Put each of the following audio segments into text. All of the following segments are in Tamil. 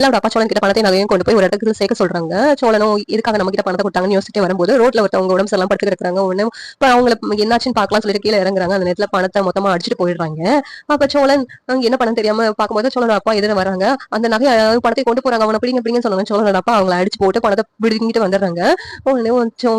நிலாவோட அப்பா சோழன் கிட்ட பணத்தை நகையும் கொண்டு போய் ஒரு இடத்துக்கு சேர்க்க சொல்றாங்க. சோழனும் இதுக்காக நம்ம கிட்ட பணத்தை கொடுத்தாங்கன்னு யோசிச்சுட்டு வரும்போது ரோட்ல ஒருத்தவங்க உடம்பு எல்லாம் படுத்து கிடக்குறாங்க ஒண்ணு இப்ப அவங்களுக்கு என்னாச்சுன்னு பார்க்கலாம் சொல்லிட்டு கீழே இறங்குறாங்க. அந்த நேரத்துல பணத்தை மொத்தமா அடிச்சுட்டு போயிடுறாங்க. அப்ப சோழன் என்ன பணம் தெரியாம பார்க்கும்போது சோழனோட அப்பா எதிர வராங்க. அந்த நகை பணத்தை கொண்டு போறாங்க. அவனை பிடிங்க பிடிங்க சொன்னாங்க சோழனோட அப்பா அவங்கள அடிச்சு போட்டு பணத்தை பிடிங்கிட்டு வந்துடுறாங்க. உடனே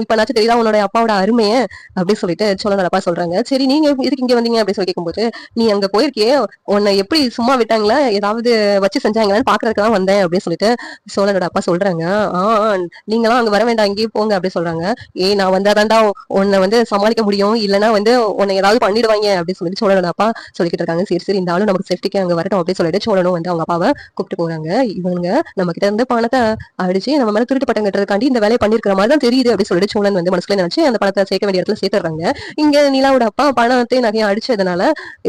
இப்ப நாச்சும் தெரியுதா? உன்னோட அப்பாவோட அருமையை அப்படின்னு சொல்லிட்டு சோழனோட அப்பா சொல்றாங்க. சரி நீங்க எதுக்கு இங்க வந்தீங்க? அப்படின்னு சொல்லி கேட்கும்போது நீ அங்க போயிருக்கியே. உன்னை எப்படி சும்மா விட்டாங்களா? ஏதாவது வச்சு செஞ்சாங்களான்னு பாக்குறதுக்கு தான் வந்தேன். அப்படின்னு சொல்லிட்டு சோழனோட அப்பா சொல்றாங்க. ஆஹ் நீங்களாம் அங்க வர வேண்டாம் இங்கேயே போங்க அப்படின்னு சொல்றாங்க. ஏ நான் வந்தாதான்டா உன்னை வந்து சமாளிக்க முடியும். இல்லைன்னா வந்து உன்னை ஏதாவது பண்ணிடுவாங்க அப்படின்னு சொல்லிட்டு சோழனோட அப்பா சொல்லிக்கிட்டு இருக்காங்க. சரி சரி இருந்தாலும் நமக்கு சேஃப்டிக்கு அங்க வரட்டும் அப்படின்னு சொல்லிட்டு சோழனும் வந்து அவங்க அப்பாவை கூப்பிட்டு போறாங்க. இவங்க நம்ம கிட்ட இருந்து பணத்தை அடிச்சு நம்ம மேல திருட்டு பட்டம் கட்டுறதுக்காண்டி இந்த வேலையை பண்ணிருக்கிற மாதிரி தான் தெரியுது அப்படின்னு சொல்லிட்டு சோழன் வந்து மனசுல நினைச்சு அந்த பணத்தை சேர்க்க வேண்டிய இடத்துல சேர்த்துறாங்க இங்க நிலாவோட அப்பா பணத்தை நகையை அடிச்சதுனால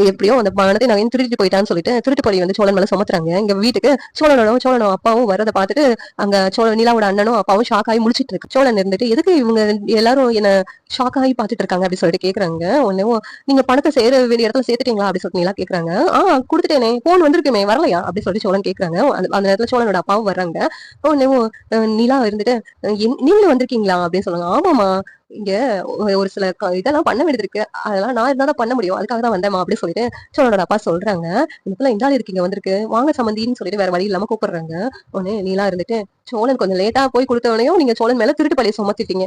எப்படியோ அந்த பணத்தை நகையும் திருட்டு போயிட்டான்னு சொல்லிட்டு திருட்டு பழி வந்து சோழன் மேல சுமத்துறாங்க. இங்க வீட்டுக்கு சோழனோட சோழனும் அப்பாவும் வரதை பார்த்துட்டு அங்க சோழ நிலாவோட அண்ணனும் அப்பாவும் ஷாக் ஆகி முடிச்சிட்டு இருக்கு சோழன் இருந்துட்டு எதுக்கு இவங்க எல்லாரும் என்ன ஷாக் ஆகி பார்த்துட்டு இருக்காங்க? அப்படின்னு சொல்லிட்டு கேக்குறாங்க. ஒன்னும் நீங்க பணத்தை சேர வேண்டிய இடத்துல சேர்த்துட்டீங்களா? அப்படின்னு சொல்லிட்டு நிலா கேக்குறாங்க. ஆ கொடுத்துட்டேனே போன் வந்திருக்குமே வரலையா? அப்படின்னு சொல்லிட்டு சோழன் கேக்குறாங்க. அந்த நேரத்துல சோழனோட அப்பாவும் வர்றாங்க. ஒன்னும் நிலா இருந்துட்டு நீங்களும் வந்திருக்கீங்களா? அப்படின்னு சொல்லுங்க ஆமாமா இங்க ஒரு சில இதெல்லாம் பண்ண வேண்டியது இருக்கு. அதெல்லாம் நான் இருந்தா தான் பண்ண முடியும். அதுக்காக தான் வந்தேமா அப்படின்னு சொல்லிட்டு சோழனோட அப்பா சொல்றாங்க. இதுக்குள்ள இந்த ஆள் இருக்கீங்க வந்திருக்கு? வாங்க சம்மந்தின்னு சொல்லிட்டு வேற வழி இல்லாம கூப்பிடுறாங்க. உடனே நீலா இருந்துட்டு சோழன் கொஞ்சம் லேட்டா போய் கொடுத்தவனையும் நீங்க சோழன் மேல திருட்டு பழைய சுமத்திட்டீங்க.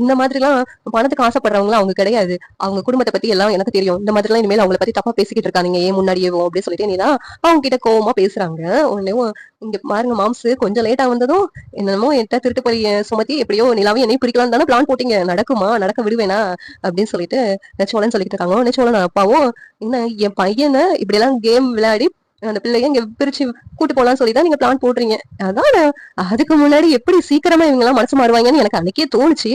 இந்த மாதிரி எல்லாம் பணத்துக்கு ஆசைப்படுறவங்க அவங்க கிடையாது. அவங்க குடும்பத்தை பத்தி எல்லாம் எனக்கு தெரியும். இந்த மாதிரி எல்லாம் இனிமேல் அவங்கள பத்தி தப்பா பேசிக்கிட்டு இருக்காங்க ஏன் முன்னாடியேவோ அப்படின்னு சொல்லிட்டு நீலா அவங்க கிட்ட கோவமா பேசுறாங்க. உடனே இங்க பாருங்க மாம்ஸ் கொஞ்சம் லேட்டா வந்ததும் என்னமோ என்கிட்ட திருட்டு பழிய சுமத்தி எப்படியோ நிலாவும் என்னையும் பிடிக்கலாம் தானே பிளான் போட்டீங்க. நடக்குமா? நடக்க விடுவேனா? அப்படின்னு சொல்லிட்டு சோழன் சொல்லிட்டு இருக்காங்க. உடனே சோழன் அப்பாவும் என்ன என் பையனை இப்படி எல்லாம் கேம் விளையாடி அந்த பிள்ளைய இங்க பிரிச்சு கூட்டு போலாம்னு சொல்லி தான் நீங்க பிளான் போடுறீங்க. அதான் அதுக்கு முன்னாடி எப்படி சீக்கிரமா இவங்க எல்லாம் மனசு மாறுவாங்கன்னு எனக்கு அன்னைக்கே தோணுச்சு.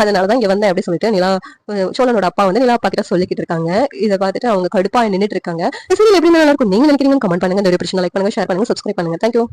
அதனாலதான் இங்க வந்தேன் அப்படி சொல்லிட்டு நிலா சோழனோட அப்பா வந்து நிலா அப்பா சொல்லிக்கிட்டு இருக்காங்க. இதை பார்த்துட்டு அவங்க கடுப்பா நின்றுட்டு இருக்காங்க. சரி எப்படி நல்லா இருக்கும். நீங்க நினைக்கிறீங்கன்னு கமெண்ட் பண்ணுங்க. இந்த ஒரு பிரச்சனை லைக் பண்ணுங்க ஷேர் பண்ணுங்க சப்ஸ்கிரைப் பண்ணுங்க. தேங்க்யூ